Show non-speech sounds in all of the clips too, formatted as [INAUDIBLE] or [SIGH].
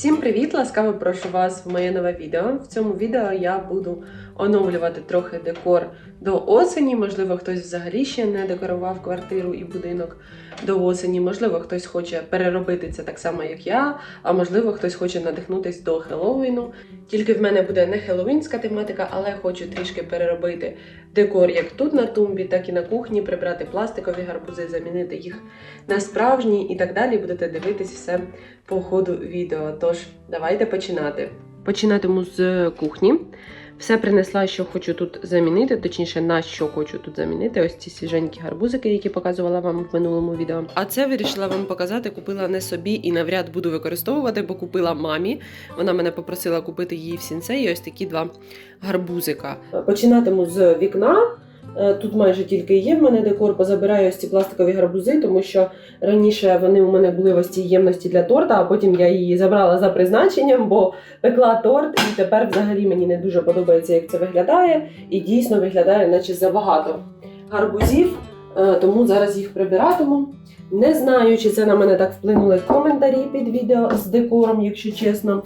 Всім привіт! Ласкаво прошу вас в моє нове відео. В цьому відео я буду оновлювати трохи декор до осені. Можливо, хтось взагалі ще не декорував квартиру і будинок до осені. Можливо, хтось хоче переробити це так само, як я. А можливо, хтось хоче надихнутись до Хеллоуіну. Тільки в мене буде не хеллоуінська тематика, але хочу трішки переробити декор як тут на тумбі, так і на кухні, прибрати пластикові гарбузи, замінити їх на справжні і так далі. Будете дивитись все по ходу відео. Тож, давайте починати. Починатиму з кухні. Все принесла, що хочу тут замінити, точніше, на що хочу тут замінити. Ось ці свіженькі гарбузики, які показувала вам в минулому відео. А це вирішила вам показати. Купила не собі і навряд буду використовувати, бо купила мамі. Вона мене попросила купити її в сінцеї. Ось такі два гарбузика. Починатиму з вікна. Е, Тут майже тільки є в мене декор, позабираю ось ці пластикові гарбузи, тому що раніше вони у мене були ось цій ємності для торта, а потім я її забрала за призначенням, бо пекла торт, і тепер взагалі мені не дуже подобається, як це виглядає. І дійсно виглядає, наче забагато гарбузів, е, тому зараз їх прибиратиму. Не знаю, чи це на мене так вплинули коментарі під відео з декором, якщо чесно.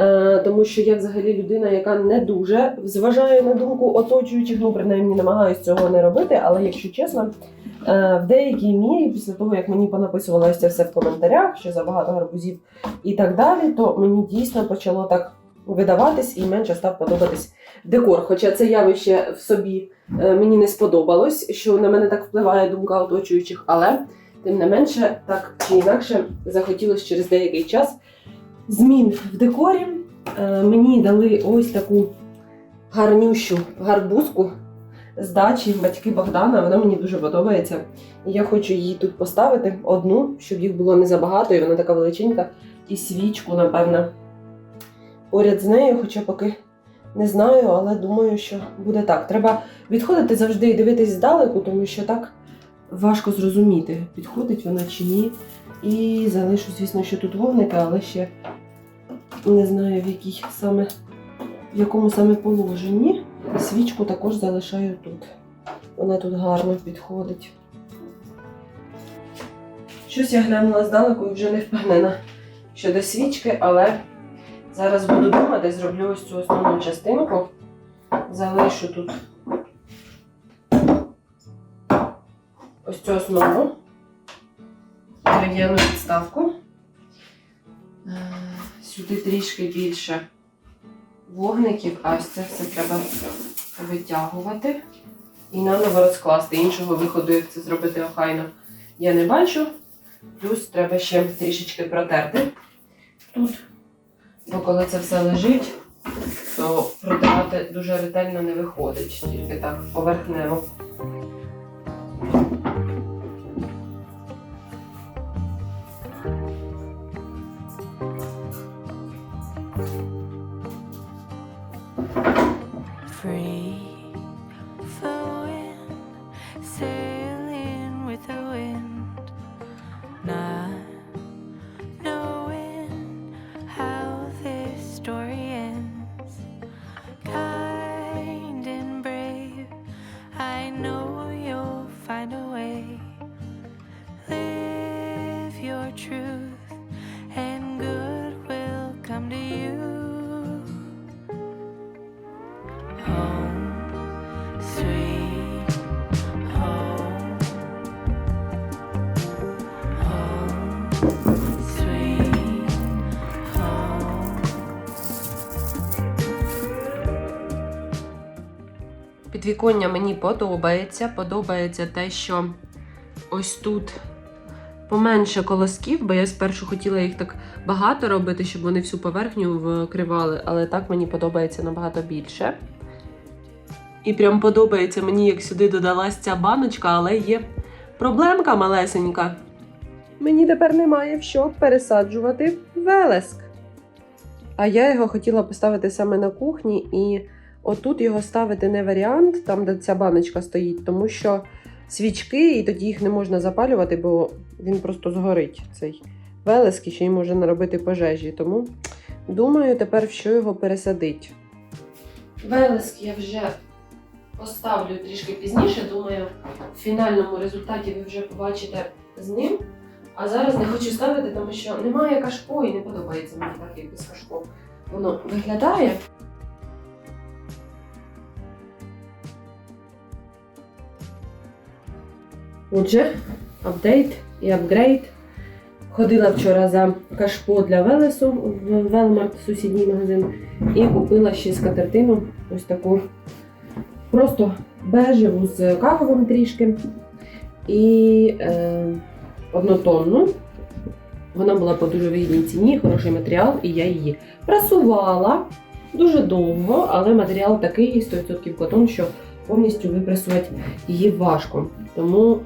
Е, Тому що я взагалі людина, яка не дуже зважає на думку оточуючих, ну принаймні намагаюся цього не робити. Але якщо чесно, е, в деякій мірі, після того як мені понаписувалося все в коментарях, що забагато гарбузів і так далі, то мені дійсно почало так видаватись і менше став подобатись декор. Хоча це явище в собі е, мені не сподобалось, що на мене так впливає думка оточуючих, але тим не менше, так чи інакше захотілося через деякий час змін в декорі. Е, Мені дали ось таку гарнющу гарбузку з дачі батьки Богдана. Вона мені дуже подобається. І я хочу її тут поставити одну, щоб їх було не забагато, і вона така величенька. І свічку, напевно, поряд з нею, хоча поки не знаю, але думаю, що буде так. Треба відходити завжди і дивитись здалеку, тому що так важко зрозуміти, підходить вона чи ні. І залишу, звісно, що тут вогники, але ще не знаю в якій саме в якому саме положенні. Свічку також залишаю тут. Вона тут гарно підходить. Щось я глянула здалеку і вже не впевнена щодо свічки, але зараз буду думати, зроблю ось цю основну частинку. Залишу тут ось цю основу дерев'яну підставку. Сюди трішки більше вогників, а ось це все треба витягувати і наново розкласти. Іншого виходу, як це зробити охайно, я не бачу. Плюс треба ще трішечки протерти тут. Бо коли це все лежить, то протирати дуже ретельно не виходить, тільки так поверхнево. Free Підвіконня мені подобається. Подобається те, що ось тут поменше колосків, бо я спершу хотіла їх так багато робити, щоб вони всю поверхню вкривали, але так мені подобається набагато більше. І прям подобається мені, як сюди додалась ця баночка, але є проблемка малесенька. Мені тепер немає в що пересаджувати велеск. А я його хотіла поставити саме на кухні, і отут його ставити не варіант, там де ця баночка стоїть, тому що свічки, і тоді їх не можна запалювати, бо він просто згорить цей велеск і ще й може наробити пожежі. Тому думаю, тепер в що його пересадить. Велеск я вже поставлю трішки пізніше. Думаю, в фінальному результаті ви вже побачите з ним. А зараз не хочу ставити, тому що немає кашпо і не подобається мені так, як без кашпо. Воно виглядає. Отже, апдейт і апгрейд. Ходила вчора за кашпо для Велесу в Велмарт, сусідній магазин, і купила ще скатертину ось таку просто бежеву з кавовим трішки. І е, однотонну. Вона була по дуже вигідній ціні, хороший матеріал, і я її прасувала дуже довго, але матеріал такий 100% котон, що повністю випрасувати її важко. Тому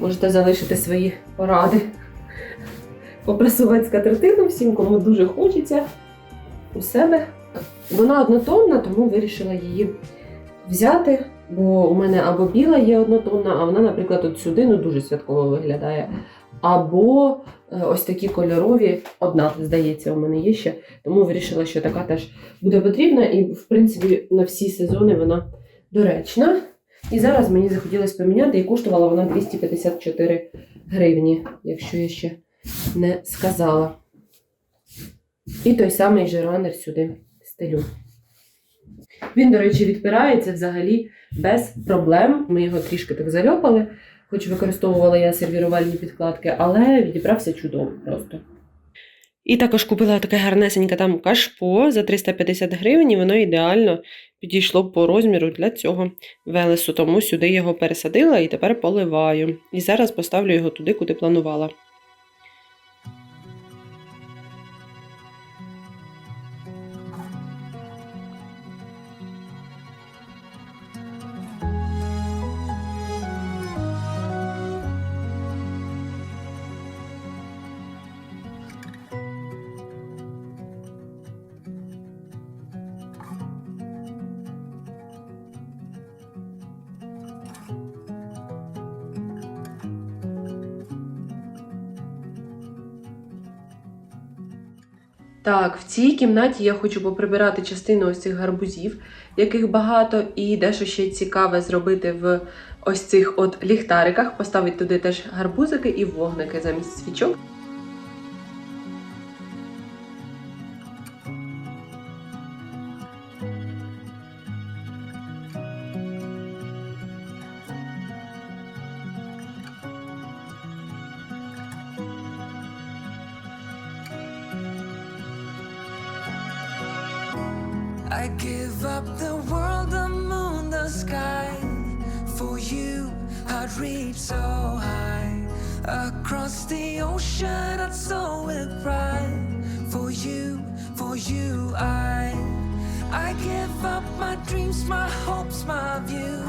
можете залишити свої поради. Попрасувати скатертину всім, кому дуже хочеться у себе. Вона однотонна, тому вирішила її взяти, бо у мене або біла є однотонна, а вона, наприклад, от сюди ну, дуже святково виглядає. Або е, ось такі кольорові, одна, здається, у мене є ще. Тому вирішила, що така теж буде потрібна, і, в принципі, на всі сезони вона доречна. І зараз мені захотілося поміняти, і коштувала вона 254 гривні, якщо я ще не сказала. І той самий жеранер сюди стелю. Він, до речі, відпирається взагалі без проблем. Ми його трішки так зальопали, хоч використовувала я сервірувальні підкладки, але відібрався чудово просто. І також купила таке гарнесеньке там кашпо за 350 гривень, і воно ідеально підійшло по розміру для цього велесу. Тому сюди його пересадила і тепер поливаю. І зараз поставлю його туди, куди планувала. Так, в цій кімнаті я хочу поприбирати частину ось цих гарбузів, яких багато, і дещо ще цікаве зробити в ось цих от ліхтариках, поставити туди теж гарбузики і вогники замість свічок. I give up the world, the moon, the sky. For you, I'd reach so high. Across the ocean, I'd soar with pride. For you, for you, I. I give up my dreams, my hopes, my view.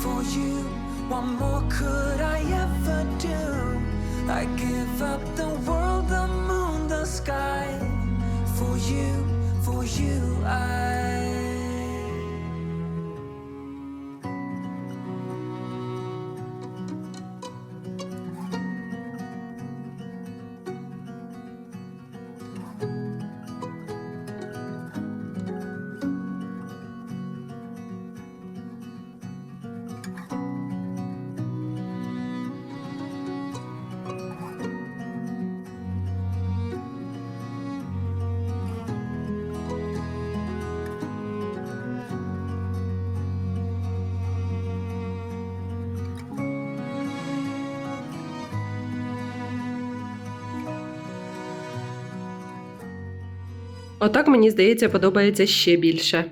For you, what more could I ever do? I give up the world, the moon, the sky. For you, for you, I. Отак, мені здається, подобається ще більше.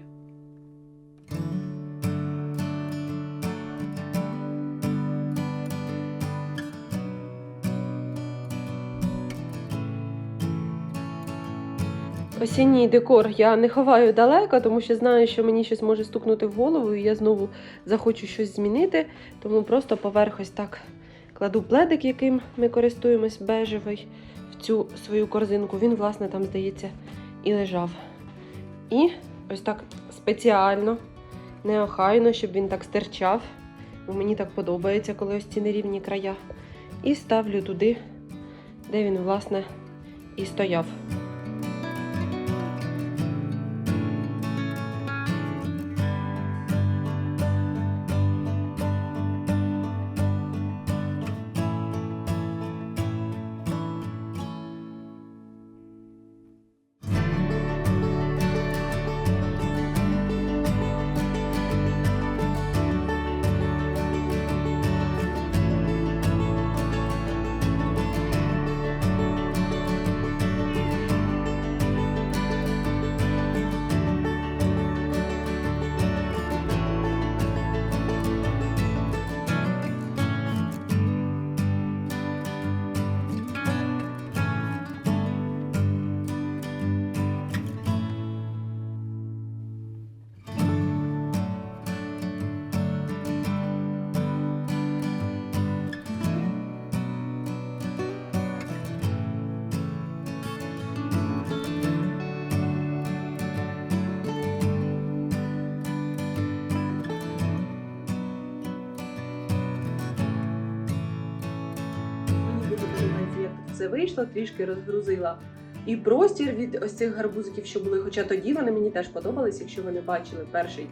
Осінній декор я не ховаю далеко, тому що знаю, що мені щось може стукнути в голову, і я знову захочу щось змінити. Тому просто поверх ось так кладу пледик, яким ми користуємось бежевий, в цю свою корзинку. Він, власне, там, здається, і лежав. І ось так спеціально, неохайно, щоб він так стирчав. Мені так подобається, коли ось ці нерівні края. І ставлю туди, де він, власне, і стояв. Все вийшло, трішки розгрузила. І простір від ось цих гарбузиків, що були, хоча тоді вони мені теж подобались, якщо ви не бачили перший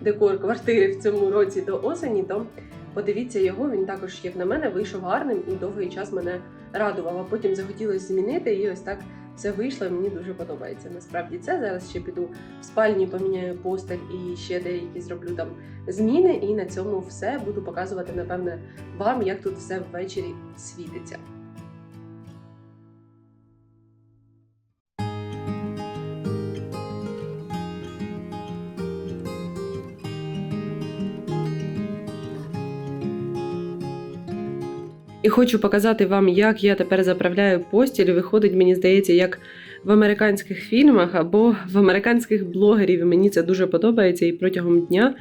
декор квартири в цьому році до осені, то подивіться його, він також, як на мене, вийшов гарним і довгий час мене радував. А потім захотілося змінити, і ось так все вийшло. Мені дуже подобається. Насправді це зараз ще піду в спальні, поміняю постель і ще деякі зроблю там зміни. І на цьому все буду показувати, напевне, вам, як тут все ввечері світиться. І хочу показати вам, як я тепер заправляю постіль. Виходить, мені здається, як в американських фільмах або в американських блогерів. Мені це дуже подобається, і протягом дня,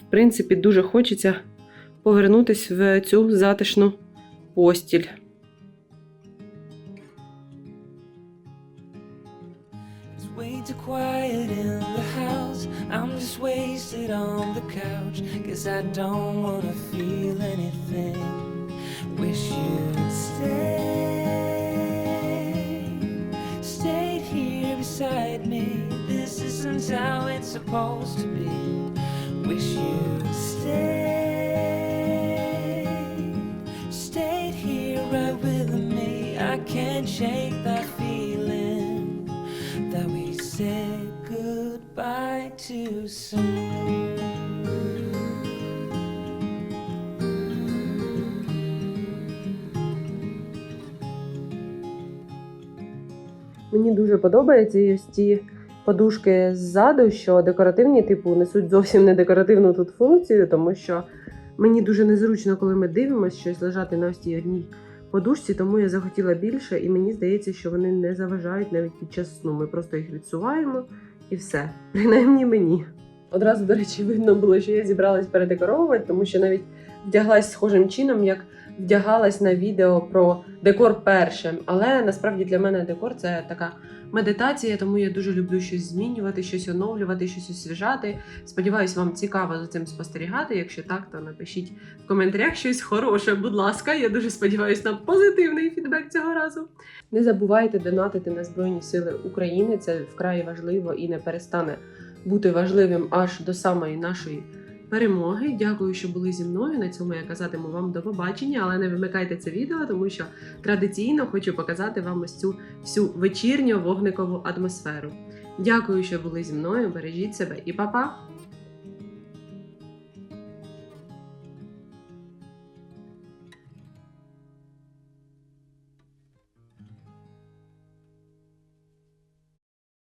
в принципі, дуже хочеться повернутися в цю затишну постіль. I'm just wasted on the couch. Guess I don't wanna feel anything. Supposed to be. Wish you'd stay. Stayed here right with me. I can't shake that feeling that we said goodbye too soon. Мені дуже подобається ось ці подушки ззаду, що декоративні, типу, несуть зовсім не декоративну тут функцію, тому що мені дуже незручно, коли ми дивимося щось лежати на ось цій одній подушці, тому я захотіла більше, і мені здається, що вони не заважають навіть під час сну. Ми просто їх відсуваємо і все. [LAUGHS] Принаймні мені. Одразу, до речі, видно було, що я зібралась передекоровувати, тому що навіть вдяглась схожим чином, як вдягалась на відео про декор першим. Але насправді для мене декор це така медитація, тому я дуже люблю щось змінювати, щось оновлювати, щось освіжати. Сподіваюсь, вам цікаво за цим спостерігати. Якщо так, то напишіть в коментарях щось хороше, будь ласка. Я дуже сподіваюся на позитивний фідбек цього разу. Не забувайте донатити на Збройні Сили України. Це вкрай важливо і не перестане бути важливим аж до самої нашої перемоги. Дякую, що були зі мною. На цьому я казатиму вам до побачення, але не вимикайте це відео, тому що традиційно хочу показати вам ось цю всю вечірню вогникову атмосферу. Дякую, що були зі мною. Бережіть себе і па-па!